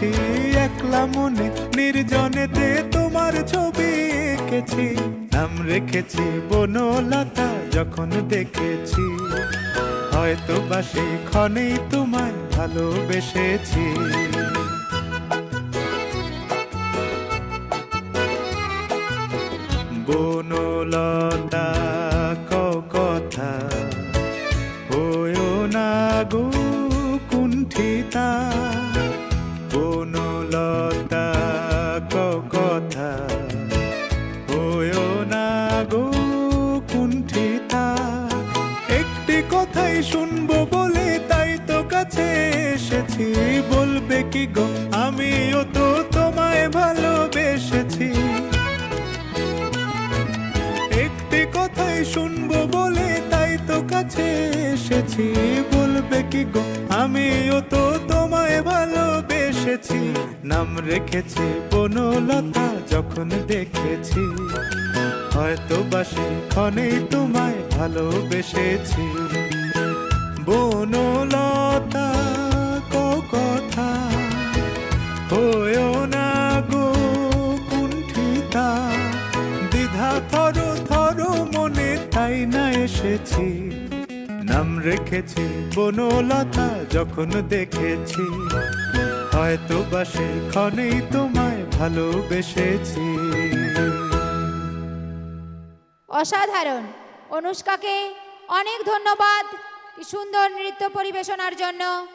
রেখেছি একলা মনে নির্জনেতে তোমার ছবি এঁকেছি। নাম রেখেছি বনলতা, যখন দেখেছি হয়তো বা সেই ক্ষণেই তোমায় ভালোবেসেছি। বনলতা বলবে কি গো? আমিও তো তোমায় ভালোবেসেছি। একটি কথাই শুনব বলে তাই তো কাছে এসেছি। বলবে কি গো? আমিও তো তোমায় ভালোবেসেছি। নাম রেখেছি বনলতা, যখন দেখেছি হয়তো বা ক্ষণেই তোমায় ভালোবেসেছি। বনলতা তাই না এসেছি? নাম রেখেছি বনলতা যখন দেখেছি। হয়তো বা ক্ষণেই তোমায় ভালোবেসেছি। অসাধারণ। অনুষ্কাকে অনেক ধন্যবাদ সুন্দর নৃত্য পরিবেশনার জন্য।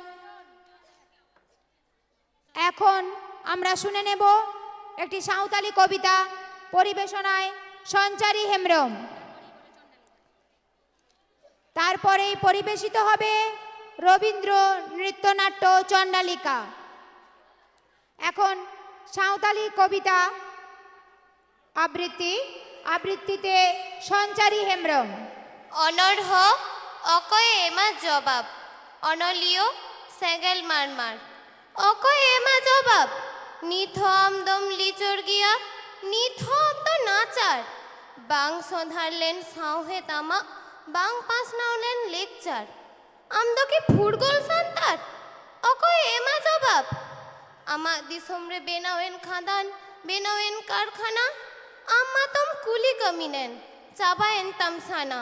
এখন আমরা শুনে নেব একটি সাঁওতালি কবিতা পরিবেশনায় সঞ্চারী হেমব্রম। তারপরেই পরিবেশিত হবে রবীন্দ্র নৃত্যনাট্য চণ্ডালিকা। এখন সাঁওতালি কবিতা আবৃত্তি, আবৃত্তিতে সঞ্চারী হেমব্রম। অনর্হ অকয়ে এমা জবাব অনলীয় সেগেল মারমার অকয়ে এমা জবাব, নিথ আমদম লিচর গিয়া, নিথ অব্দ নাচার। বাং সঁধারলেন সাউহে তামা বাং পাস নাওলেন লেকচার। আমদ কি ফুটগোল সান্তার? অকয়ে এমা জবাব? আমা দিসমরে বেনাওয়েন খাদান, বেনাওয়েন কারখানা। আম্মা তম কুলি কমিনেন চাবায়েন তামসানা।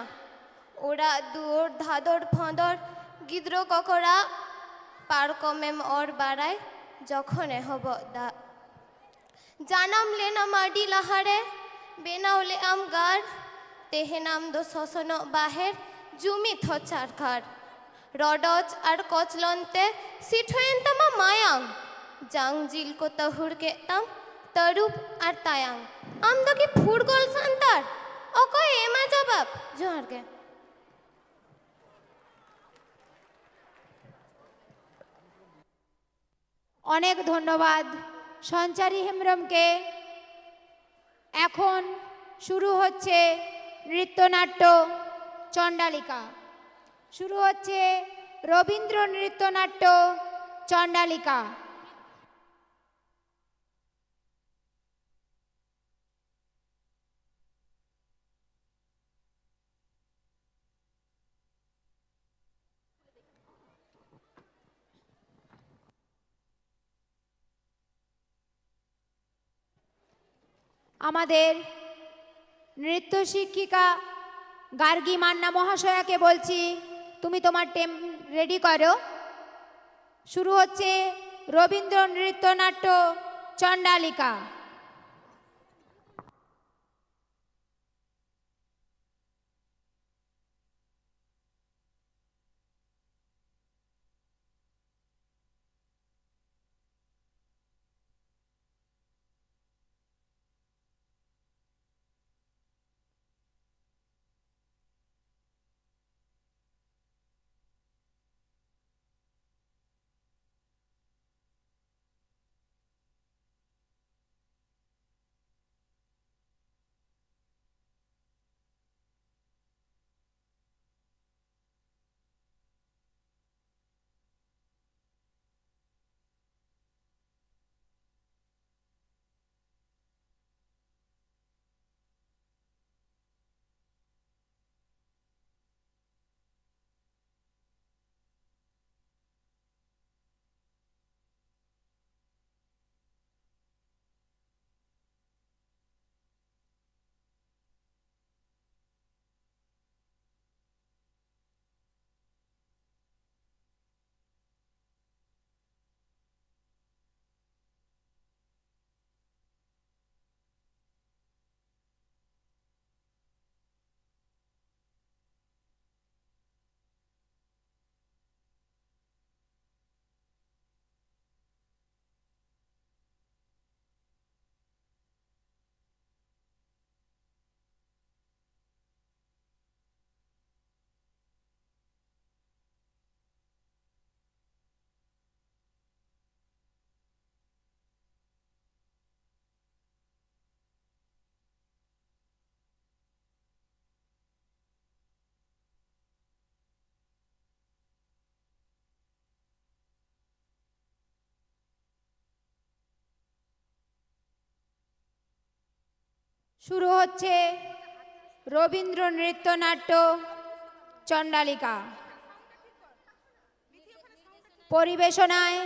ওরা দুয়োর ধাদর ফাঁদর, গিদ্র ককরা, পার কমেম অর বাড়ায়, যখন হব দা। জানাম লেনা মাডি লাহারে বেনাওলে আম গার তেহে নাম দো শোষণ বাহের, জুমি থচার খার রডজ আর কচলন্তে সিঠয়েন তামা মায়াং। জাং জিল কো তহুর কে তাম, তরুপ আর তায়াং। আম দো কি ফুটগোল সান্তার? অকয় এমা জবাব জোহার গে। অনেক ধন্যবাদ, সঞ্চারী হেমব্রমকে। এখন শুরু হচ্ছে নৃত্যনাট্য চণ্ডালিকা। শুরু হচ্ছে রবীন্দ্র নৃত্যনাট্য চণ্ডালিকা। আমাদের নৃত্য শিক্ষিকা গার্গী মান্না মহাশয়াকে বলছি, তুমি তোমার টেম রেডি করো। শুরু হচ্ছে রবীন্দ্র নৃত্যনাট্য চণ্ডালিকা। শুরু হচ্ছে রবীন্দ্র নৃত্যনাট্য চণ্ডালিকা। পরিবেশনায়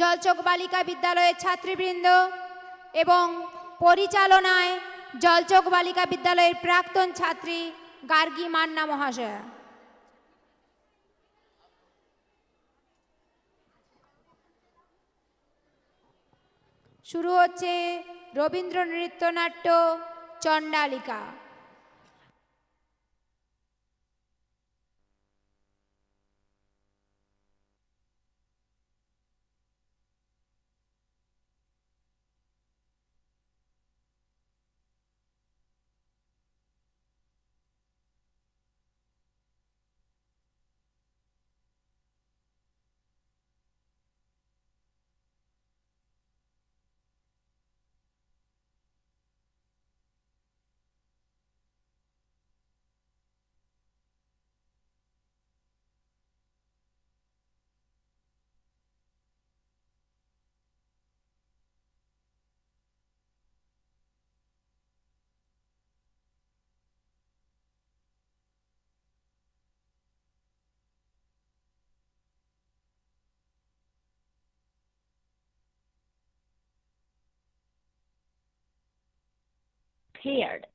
জলচক বালিকা বিদ্যালয়ের ছাত্রীবৃন্দ এবং পরিচালনায় জলচক বালিকা বিদ্যালয়ের প্রাক্তন ছাত্রী গার্গী মান্না মহাশয়া। শুরু হচ্ছে রবীন্দ্র নৃত্যনাট্য চণ্ডালিকা prepared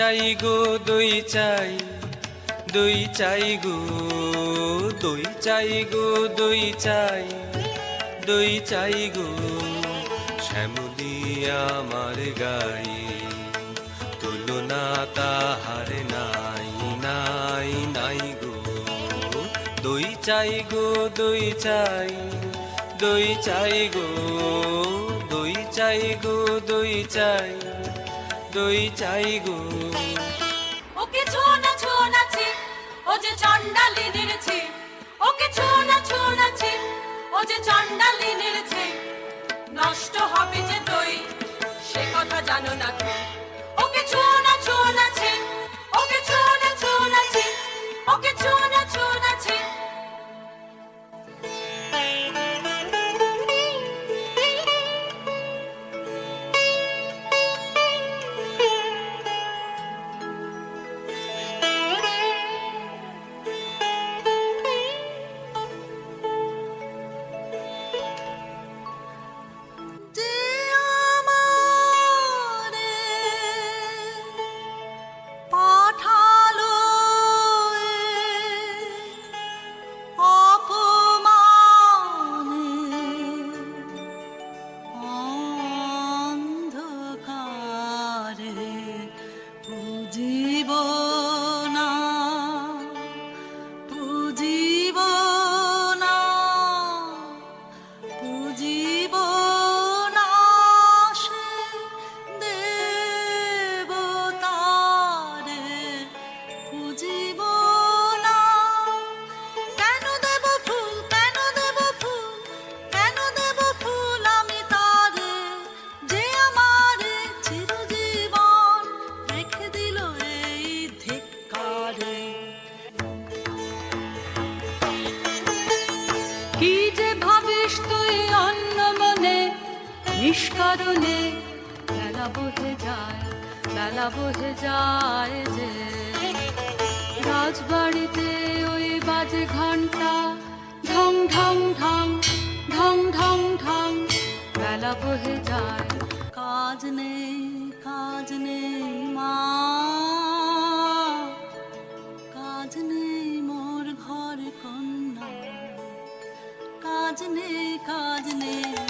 চাই গো, দই চাই দই চাই গো, দই চাই গো, দই চাই দই চাই গো, শ্যামলি আমার গাই, তুলনা তাহার নাই নাই নাই গো, দই চাই গো, দই চাই দই চাই গো, দই চাই গো, দই চাই দই চাই গো। ওকে ছোনা ও যে নষ্ট হবে যে তুই, সে কথা জানো না ওকে ছোনা ছোনাছে ওকে ছোনা ছে ওকে ছোনা রাজবাড়িতে ওই বাজে কাজ নেই কাজ নেই মা। কাজ নেই মোর ঘর কাজ নেই কাজ নেই।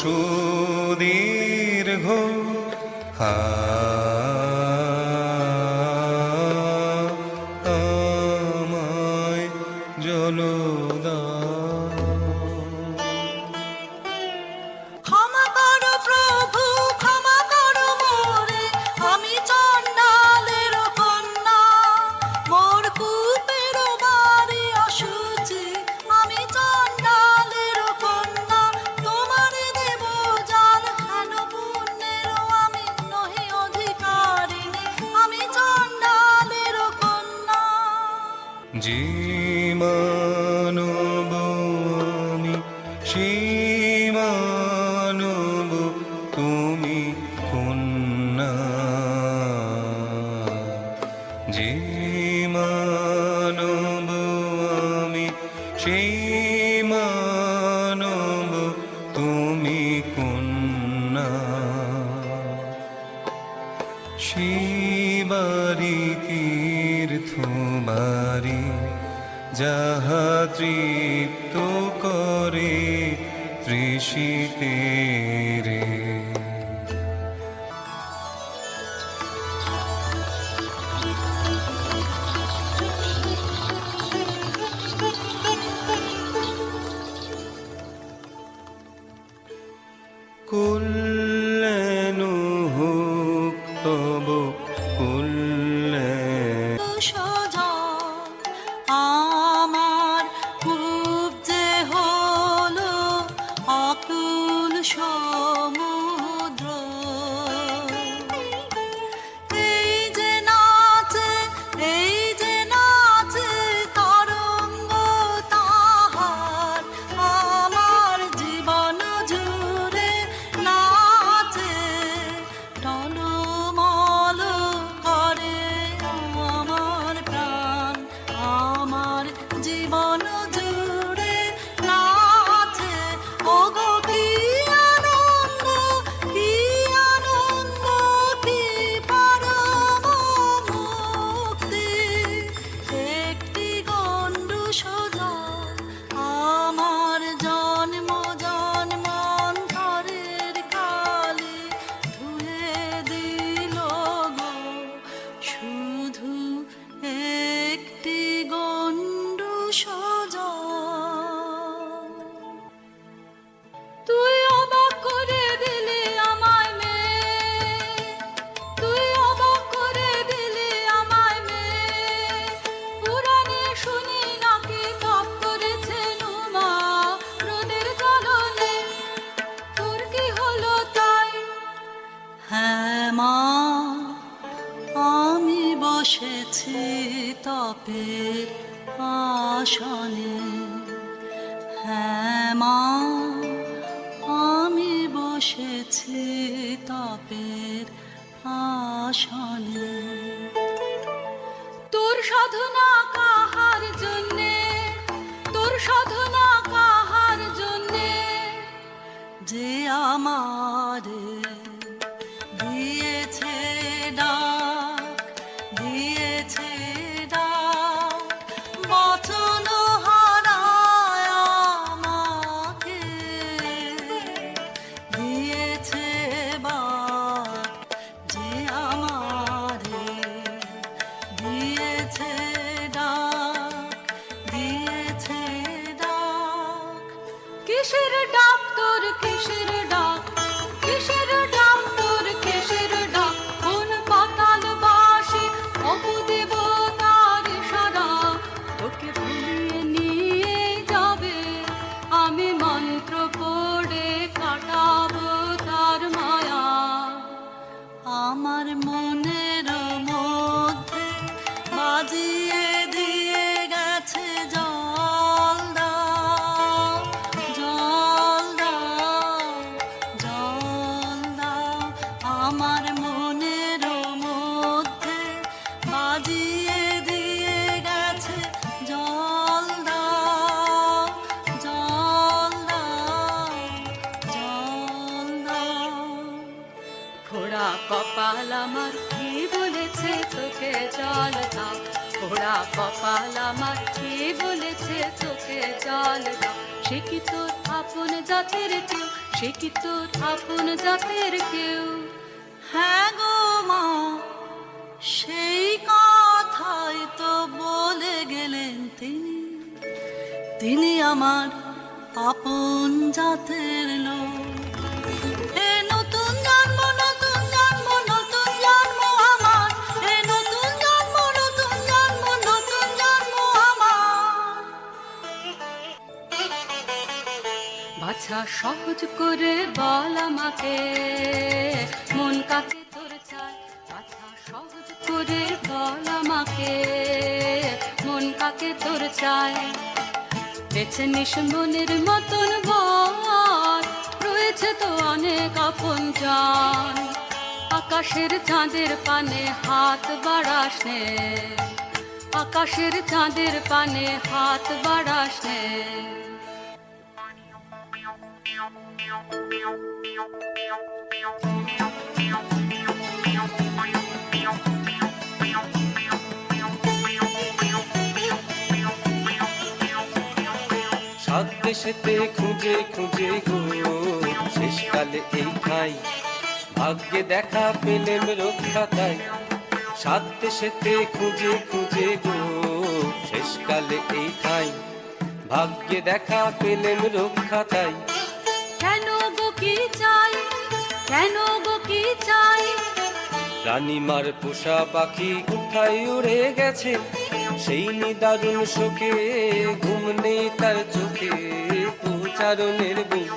সুদীর্ঘ হা She হ্যাঁ মা আমি বসেছি সাধনা কাহার জন্যে তোর সাধনা কাহার জন্যে যে জল দাও ফোড়া কপাল আমার কি বলেছে চোখে জল দাও সে কি তোর আপন জাতের কেউ? সে কি তোর আপন জাতের কেউ? হ্যাঁ গো মা, সেই কথাই তো বলে গেলেন তিনি। তিনি আমার আপন জাতের লোক। বাছা সহজ করে বল আমাকে। মন কাকে তোর চায় বাছা সহজ করে বল আমাকে। মন কাকে তোর চায়, বেছে নিস মনের মতন বর রয়েছে তো অনেক আপন জন আকাশের চাঁদের পানে হাত বাড়াস আকাশের চাঁদের পানে হাত বাড়াস নে। সাত খুঁজে খুঁজে গো, শেষকালে এই ঠাই ভাগ্যে দেখা পেলেম রক্ষা তাই সাত দেশেতে খুঁজে খুঁজে গো, শেষকালে এই ঠাই ভাগ্যে দেখা পেলেম রক্ষা তাই কেন চাই? কেন গো কি চাই? রানীমার পোষা পাখি কোথায় উড়ে গেছে? সেই নিদারুণ শোকে ঘুম নেই তার চোখে। প্রচারণের বুক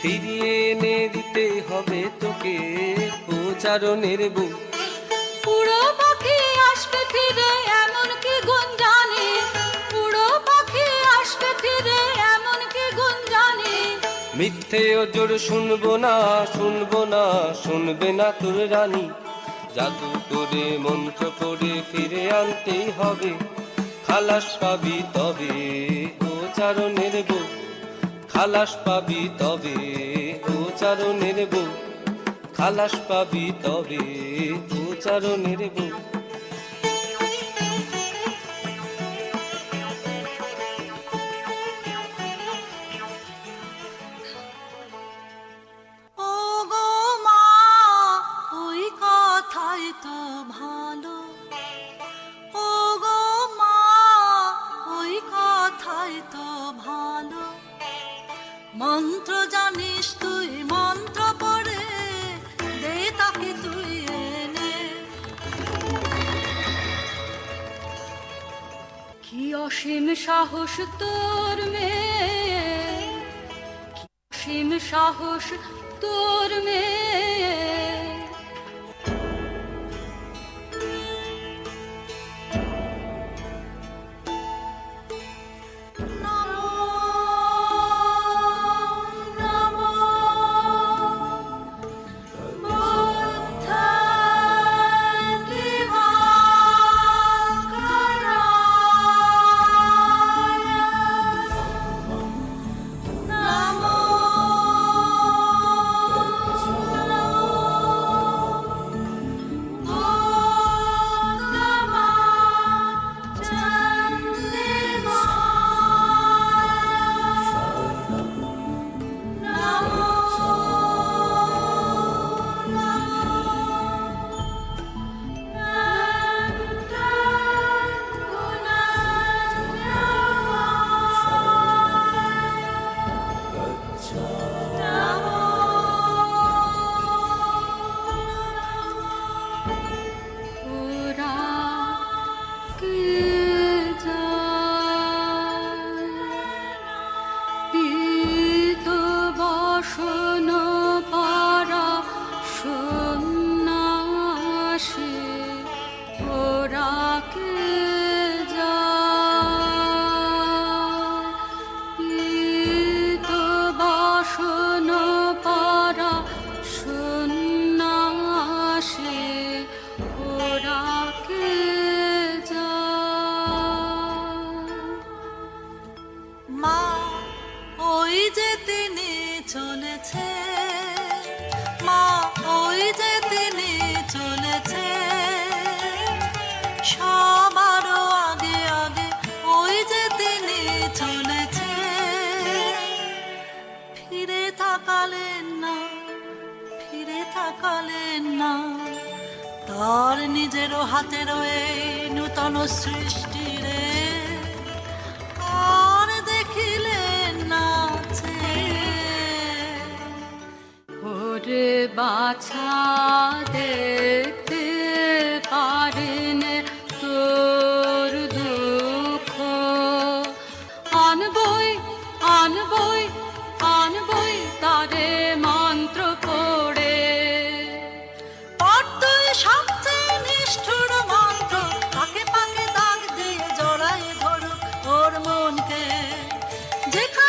ফিরিয়ে এনে দিতে হবে তোকে। প্রচারণের বুক পুরো পাখি আসবে ফিরে এমন কি গুণ মিথ্যে ওজোর শুনব না শুনব না, শুনবে না তোর রানী। জাদু করে মন্ত্র পড়ে ফিরে আনতেই হবে, খালাস পাবি তবে ও চারণের বউ। খালাস পাবি তবে ও চারণের বউ। খালাস পাবি তবে ও চারণের বউ। আগে ওই যে তিনি চলেছে। ফিরে না ফিরে না। তার নিজেরও হাতে রয়ে নূতন সৃষ্টি রে। আর দেখিলেন না ওরে বাছা দেখতে যেখানে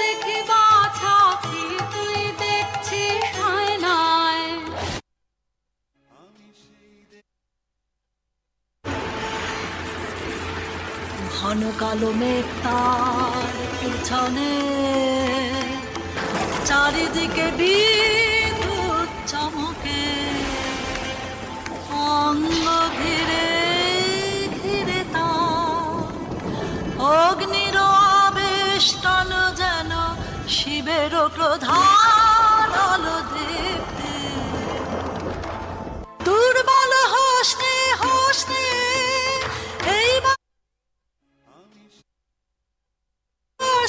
দেখি বাছা তুই কালো মেঘ তার পিছনে চারিদিকে বিদ্যুৎ দীপেরও প্রধান আলো দীপ্তি দুর্বল হোসনে হোসনে এই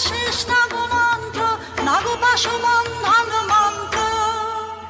শেষ নাগ মন্ত্র নাগ পাশু বন্ধন